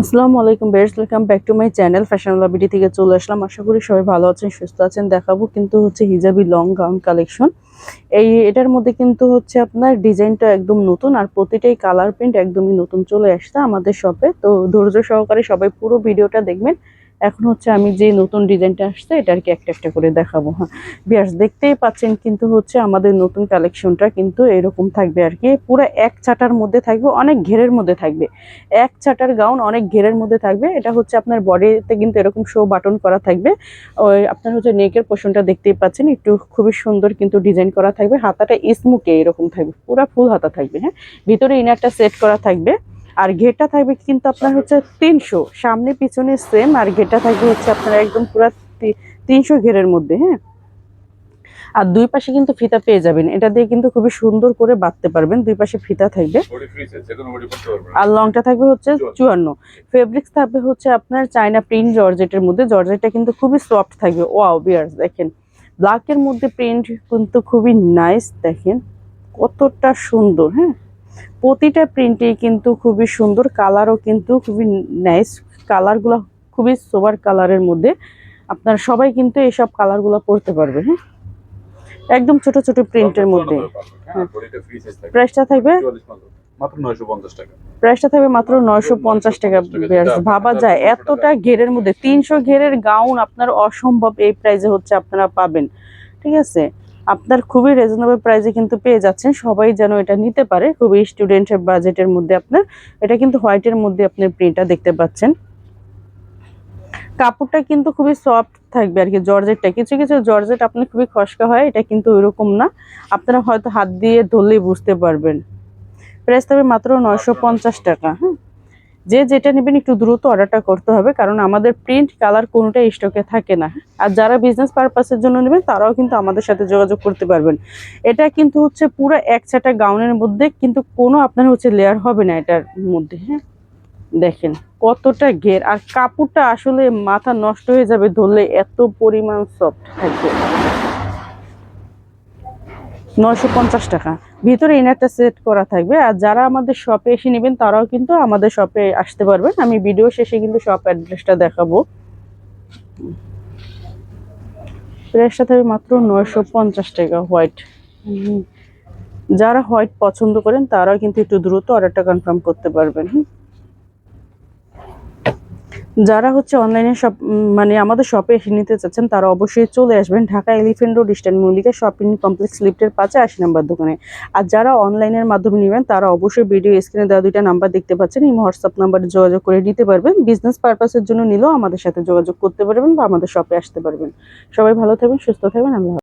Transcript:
আসসালামু আলাইকুম best welcome back to my channel fashion লাবিটি থেকে চলে আসলাম। আশা করি সবাই ভালো আছেন, সুস্থ আছেন। দেখাবো কিন্তু হচ্ছে হিজাবি লং গাউন কালেকশন এই, এটার মধ্যে কিন্তু হচ্ছে আপনার ডিজাইনটা একদম নতুন আর প্রতিটাই কালার প্রিন্ট একদমই নতুন চলে আসছে আমাদের শপে তো ধৈর্য সহকারে সবাই পুরো ভিডিওটা দেখবেন। এখন হচ্ছে আমি যে নতুন ডিজাইনটা আসছে, এটা আর কি একটা একটা করে দেখাবো হ্যাঁ। বিয়ার্স, দেখতেই পাচ্ছেন কিন্তু হচ্ছে আমাদের নতুন কালেকশনটা কিন্তু এরকম থাকবে আর কি। পুরো এক চাটার মধ্যে থাকবে, অনেক ঘেরের মধ্যে থাকবে। এক চাটার গাউন অনেক ঘেরের মধ্যে থাকবে, এটা হচ্ছে আপনার বডিতে কিন্তু এরকম শো বাটন করা থাকবে। ওই আপনার হচ্ছে নেকের পোষণটা দেখতেই পাচ্ছেন, একটু খুবই সুন্দর কিন্তু ডিজাইন করা থাকবে, হাতাটা স্মুকে এরকম থাকবে, পুরো ফুল হাতা থাকবে হ্যাঁ। ভিতরে ইনারটা সেট করা থাকবে। আর ঘেরটা থাকবে কিন্তু আপনার হচ্ছে তিনশো। সামনে পিছনে সেম আর ঘেরটা থাকবে হচ্ছে আপনার একদম পুরো তিনশো ঘেরের মধ্যে হ্যাঁ? আর দুই পাশে কিন্তু ফিতা পেয়ে যাবেন। এটা দিয়ে কিন্তু খুবই সুন্দর করে বাঁধতে পারবেন। দুই পাশে ফিতা থাকবে। আর লংটা থাকবে হচ্ছে চুয়ান্ন। ফেব্রিক্স থাকবে হচ্ছে আপনার চায়না প্রিন্ট জর্জেটের মধ্যে। জর্জেটটা কিন্তু খুবই সফট থাকবে। ওয়াও বিয়ার্স দেখেন। ব্ল্যাকের মধ্যে প্রিন্ট কিন্তু খুবই নাইস দেখেন। কতটা সুন্দর হ্যাঁ? প্রতিটা প্রিন্টেই কিন্তু খুবই সুন্দর কালারও কিন্তু খুবই নাইস কালারগুলো খুবই সোবার কালারের মধ্যে। আপনার সবাই কিন্তু এইসব কালারগুলো পরতে পারবে হ্যাঁ? একদম ছোট ছোট প্রিন্টের মধ্যে। হ্যাঁ ফ্রি সাইজ থাকবে। প্রাইসটা থাকবে? 44 মাত্র মাত্র 950 টাকা। প্রাইসটা থাকবে মাত্র নয়শো পঞ্চাশ টাকা ভাবা যায় এতটা ঘেরের মধ্যে তিনশো ঘেরের গাউন আপনার অসম্ভব এই প্রাইসে হচ্ছে আপনারা পাবেন ঠিক আছে? আপনার খুবই রিজনেবল প্রাইসে কিন্তু পেয়ে যাচ্ছেন। সবাই যেন এটা নিতে পারে। খুবই স্টুডেন্টের বাজেটের মধ্যে আপনার, এটা কিন্তু হোয়াইটের মধ্যে আপনার প্রিন্টটা দেখতে পাচ্ছেন। কাপড়টা কিন্তু খুবই সফট থাকবে আর কি জর্জেটটা কিছু কিছু জর্জেট আপনি খুবই খসকা হয়, এটা কিন্তু ওইরকম না। আপনারা হয়তো হাত দিয়ে ধরলেই বুঝতে পারবেন। প্রাইস তবে মাত্র নয়শো পঞ্চাশ টাকা হ্যাঁ? যে যেটা নেবেন একটু দ্রুত অর্ডারটা করতে হবে, কারণ আমাদের প্রিন্ট কালার কোনোটাই স্টকে থাকে না। আর যারা বিজনেস পারপাসের জন্য নেবেন, তারাও কিন্তু আমাদের সাথে যোগাযোগ করতে পারবেন। এটা কিন্তু হচ্ছে পুরো এক চাটা গাউনের মধ্যে, কিন্তু কোনো আপনার হচ্ছে লেয়ার হবে না এটার মধ্যে হ্যাঁ? দেখেন কতটা ঘের। আর কাপড়টা আসলে মাথা নষ্ট হয়ে যাবে ধরলে এত পরিমাণ সফট থাকবে। পঞ্চাশ টাকা। ভিতরে ইনারটা সেট করা থাকবে। আর যারা আমাদের শপে এসে নেবেন, তারাও কিন্তু আমাদের শপে আসতে পারবেন। আমি ভিডিও শেষে কিন্তু শপ অ্যাড্রেসটা দেখাবো। প্রাইসটা থাকবে মাত্র নয়শো পঞ্চাশ টাকা হোয়াইট যারা হোয়াইট পছন্দ করেন, তারাও কিন্তু একটু দ্রুত অর্ডারটা কনফার্ম করতে পারবেন হুম। যারা হচ্ছে অনলাইনে উম, মানে আমাদের শপে এসে নিতে চাচ্ছেন তারা অবশ্যই চলে আসবেন Dhaka elephant road eastern Mallika shopping complex লিফটের পাশে আশি নাম্বার দোকানে। আর যারা অনলাইনের মাধ্যমে নেবেন তারা অবশ্যই ভিডিও স্ক্রিনে দেওয়া দুইটা নাম্বার দেখতে পাচ্ছেন। এই হোয়াটসঅ্যাপ নাম্বারে যোগাযোগ করে নিতে পারবেন। বিজনেস পারপাসের জন্য নিলেও আমাদের সাথে যোগাযোগ করতে পারবেন বা আমাদের শপে আসতে পারবেন। সবাই ভালো থাকবেন সুস্থ থাকবেন। আল্লাহ।